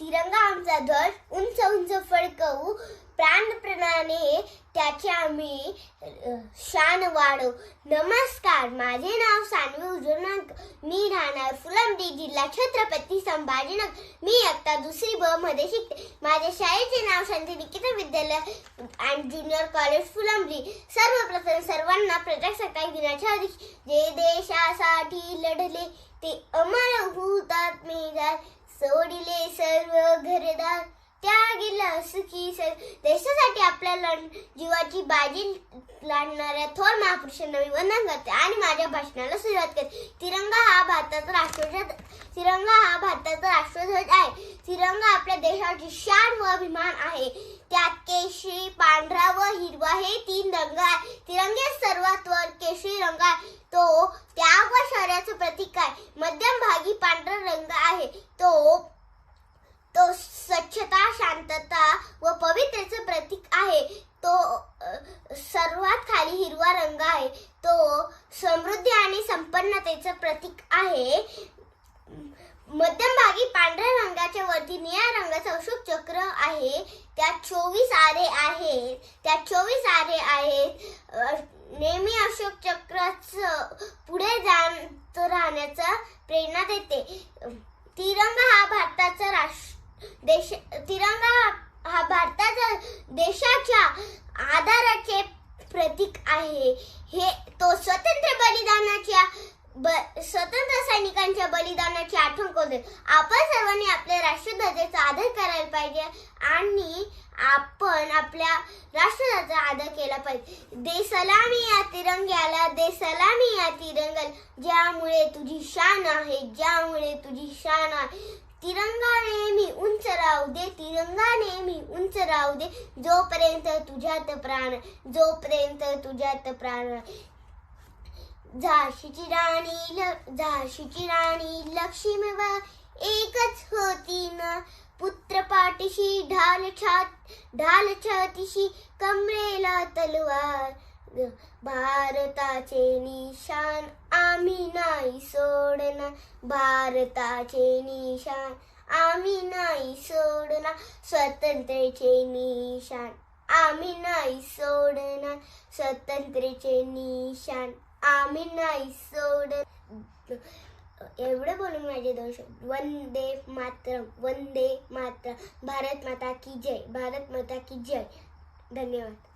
तिरंगा आमचा ध्वज उंच उंच फडकवू प्राणप्रणाने त्याची आम्ही शान वाढवू. नमस्कार माझे नाव सानवी उजुनाक मी राहणार फुलंब्री जिल्हा छत्रपती संभाजीनगर. मी आत्ता दुसरी ब मध्ये शिकते. माझ्या शाळेचे नाव शांती निकेतन विद्यालय अँड ज्युनियर कॉलेज फुलंब्री. सर्वप्रथम सर्वांना प्रजासत्ताक दिनाच्या जे देशासाठी लढले ते अमर हुतात मेघात सोडिले सर्व घरदार. त्यागेला सुखी सर. देशासाठी आपल्या लढ जीवाची बाजी लाडणाऱ्या थोर महापुरुषांना मी वंदन करते आणि माझ्या भाषणाला सुरुवात करते. तिरंगा हा भारताचा राष्ट्रध्वज तिरंगा हा भारताचा राष्ट्रध्वज आहे. तिरंगा आपल्या देशाची शान व अभिमान आहे. त्यात केशरी पांढरा व हिरवा हे तीन रंग आहे तिरंगे सर्वात वर केशरी रंग आहे तो त्याग व शौर्याचं प्रतीक आहे मध्यम भागी पांढरा रंग आहे तो तो स्वच्छता शांतता व पवित्रेचे प्रतीक आहे. तो सर्वात खाली हिरवा रंग आहे. तो समृद्धी आणि संपन्नतेचं प्रतीक आहे. मध्यमभागी पांढऱ्या रंगाच्या वरती निळ्या रंगाचं अशोक चक्र आहे. त्यात चोवीस आरे आहेत. त्यात चोवीस आरे आहेत. नेहमी अशोक चक्राचं पुढे जात राहण्याचा प्रेरणा देते. तिरंगा हा भारताचा राष्ट्र देश तिरंगा हा- भारताचा देशाच्या आधाराचे प्रतीक आहे. हे तो स्वतंत्र बलिदानाच्या ब- स्वतंत्र सैनिकांच्या बलिदानाची आठवण करून आपण सर्वांनी आपल्या राष्ट्रध्वजाचा आदर करायला पाहिजे आणि आपण आपल्या राष्ट्रध्वजाचा आदर केला पाहिजे. दे सलामी या तिरंग्याला दे सलामी या तिरंगाला ज्यामुळे तुझी शान आहे ज्यामुळे तुझी शान आहे. तिरंगा नेहमी उंच राहू दे तिरंगा नेहमी उंच राहू दे. जोपर्यंत तुझ्यात प्राण जोपर्यंत तुझ्यात प्राण. झाशीची राणी झाशीची राणी लक्ष्मीबा एकच होती ना. पुत्रपाठीशी ढाल छात ढाल छातीशी कमरेला तलवार. भारताचे निशान आम्ही नाही सोडणार. भारताचे निशान आम्ही नाही सोडणार. स्वतंत्रचे निशान आम्ही नाही सोडणार. स्वतंत्र्याचे निशान आम्ही नाही सोड एवढं बोलून माझे दोन शब्द. वंदे मातरम वंदे मातरम. भारत माता की जय भारत माता की जय. धन्यवाद.